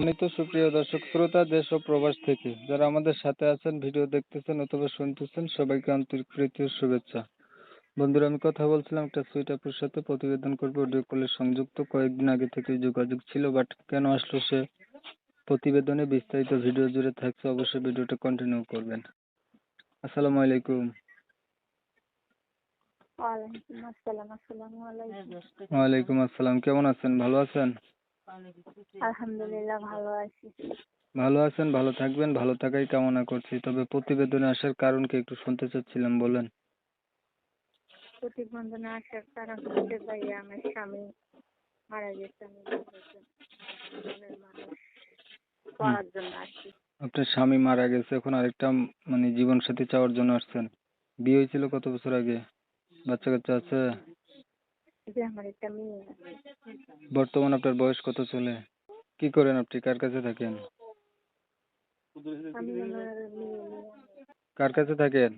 সম্মানিত সুপ্রিয় দর্শক শ্রোতা দেশ ও প্রবাস থেকে যারা আমাদের সাথে আছেন ভিডিও দেখতেছেন অথবা শুনতেছেন সবাইকে আন্তরিক প্রীতি ও শুভেচ্ছা। বন্ধুরা আমি কথা বলছিলাম একটা সুইট আপুর সাথে। প্রতিবেদন করব অডিও কলে সংযুক্ত। কয়েকদিন আগে থেকে যোগাযোগ ছিল বাট কেন আসলো সে প্রতিবেদনে বিস্তারিত ভিডিও জুড়ে থাকছে অবশ্যই ভিডিওটা কন্টিনিউ করবেন। আসসালামু আলাইকুম। ওয়ালাইকুম আসসালাম আসসালামু আলাইকুম। ওয়ালাইকুম আসসালাম কেমন আছেন? ভালো আছেন? আলহামদুলিল্লাহ ভালো আছি। ভালো আছেন ভালো থাকবেন ভালো থাকাই কামনা করছি। তবে প্রতিবেদনে আসার কারণ কি একটু শুনতে চাচ্ছিলাম বলেন। প্রতিবন্ধনে আসার কারণ হচ্ছে ভাই আমার স্বামী মারা গেছে আমি মনের জন্য আসছি। আপনার স্বামী মারা গেছে এখন আরেকটা মানে জীবন সাথী চাওয়ার জন্য আসছেন। বিয়ে হয়েছিল কত বছর আগে? বাচ্চা কাচ্চা আছে? যে আমার একটা মেয়ে আছে। বর্তমান আপনার বয়স কত চলে? কি করেন আপনি? কার কাছে থাকেন? আমি আমার মেয়ে নিয়ে। কার কাছে থাকেন?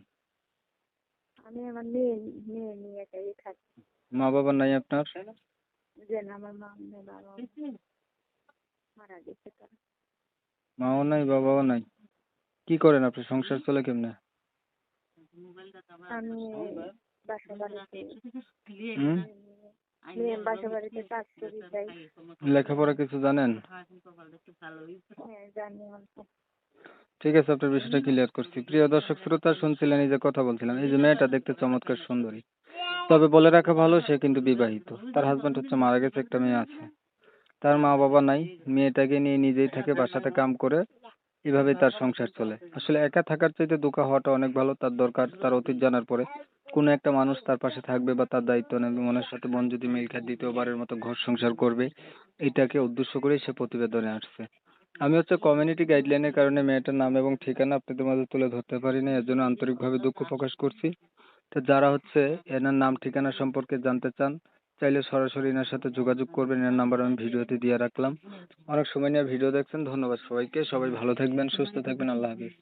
আমি আমার মেয়ে মেয়ে নিয়ে একাই থাকি। মা বাবা নাই আপনার? যে না আমার মা নেই বাবা মারা গেছে তারা। মাও নাই বাবাও নাই। কি করেন আপনি? সংসার চলে কেমনে? আমি বাসা বাড়িতে হুম? লেখাপড়া কিছু জানেন? হ্যাঁ জানি অল্প ঠিক আছে আপনার বিষয়টা ক্লিয়ার করছি। প্রিয় দর্শক শ্রোতা শুনছিলেন এই যে কথা বলছিলাম এই যে মেয়েটা দেখতে চমৎকার সুন্দরী। তবে বলে রাখা ভালো সে কিন্তু বিবাহিত। তার হাজবেন্ড হচ্ছে মারা গেছে একটা মেয়ে আছে। তার মা বাবা নাই মেয়েটাকে নিয়ে নিজেই থাকে বাসাতে কাম করে এভাবে তার সংসার চলে। আসলে একা থাকার চাইতে দুকা হওয়াটা অনেক ভালো তার দরকার তার অতীত জানার পরে। কোনো একটা মানুষ তার পাশে থাকবে বা তার দায়িত্ব নেবে, মনের সাথে মন যদি মিল খায় দ্বিতীয়বারের মতো ঘর সংসার করবে, এটাকে উদ্দেশ্য করেই সে প্রতিবেদনে আসছে। আমি হচ্ছে কমিউনিটি গাইডলাইনের কারণে মেয়েটার নাম এবং ঠিকানা আপনাদের মাঝে তুলে ধরতে পারিনি, এর জন্য আন্তরিকভাবে দুঃখ প্রকাশ করছি। তো যারা হচ্ছে এনার নাম ঠিকানা সম্পর্কে জানতে চান, চাইলে সরাসরি এনার সাথে যোগাযোগ করবেন, এনার নাম্বার আমি ভিডিওতে দিয়ে রাখলাম। অনেক সময় নিয়ে ভিডিও দেখছেন, ধন্যবাদ সবাইকে, সবাই ভালো থাকবেন, সুস্থ থাকবেন, আল্লাহ হাফিজ।